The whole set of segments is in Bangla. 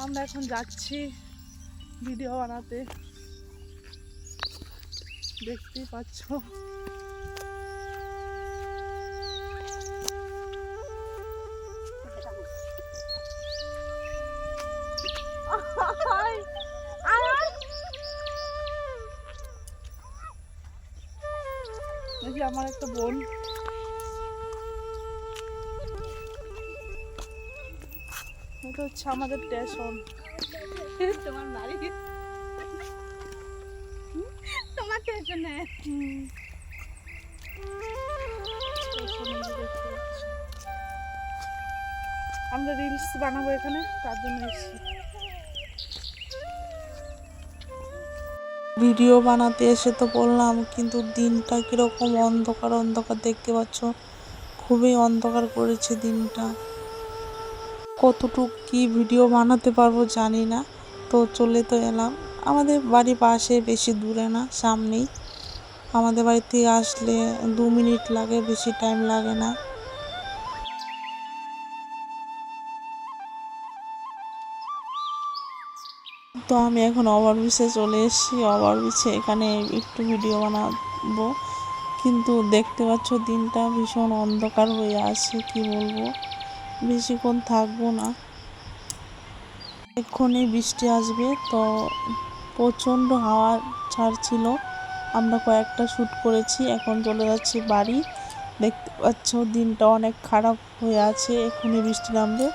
আমরা এখন যাচ্ছি ভিডিও বানাতে। দেখতেই পাচ্ছ। আমার একটা বোন। এটা হচ্ছে আমাদের স্টেশন তোমার বাড়ি। তোমার টেনশনে আমরা রিলস বানাবো এখানে তার জন্য এসেছি। ভিডিও বানাতে এসে তো বললাম কিন্তু দিনটা কীরকম অন্ধকার অন্ধকার দেখতে পাচ্ছ? খুবই অন্ধকার করেছে দিনটা। কতটুক কি ভিডিও বানাতে পারব জানি না। তো চলে তো এলাম। আমাদের বাড়ি পাশে বেশি দূরে না, সামনেই। আমাদের বাড়ি থেকে আসলে দু মিনিট লাগে, বেশি টাইম লাগে না। তো আমি এখন ওভারব্রিজে চলে এসেছি। ওভারব্রিজে এখানে একটু ভিডিও বানাবো। কিন্তু দেখতে পাচ্ছ দিনটা ভীষণ অন্ধকার হয়ে আছে, কি বলব? বেশিক্ষণ থাকব না। এক্ষুনি বৃষ্টি আসবে, তো প্রচণ্ড হাওয়া ছাড়ছিল। আমরা কয়েকটা শ্যুট করেছি, এখন চলে যাচ্ছি বাড়ি। দেখতে পাচ্ছ, দিনটা অনেক খারাপ হয়ে আছে, এক্ষুনি বৃষ্টি নামবে।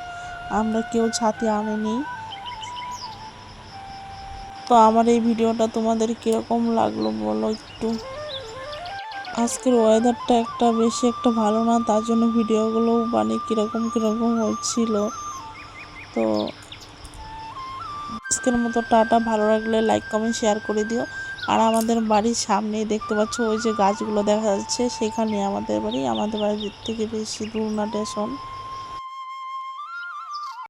আমরা কেউ ছাতে আনেনি। তো আমার এই ভিডিওটা তোমাদের কীরকম লাগল বলো একটু? আজকের ওয়েদারটা একটা বেশি একটা ভালো না, তার জন্য ভিডিওগুলো মানে কীরকম কীরকম হচ্ছিল তো আজকের মতো টাটা, ভালো লাগলে লাইক কমেন্ট শেয়ার করে দিও। আর আমাদের বাড়ির সামনেই দেখতে পাচ্ছ ওই যে গাছগুলো দেখা যাচ্ছে, সেখানে আমাদের বাড়ি, আমাদের বাড়ির থেকে বেশি দূর না স্টেশন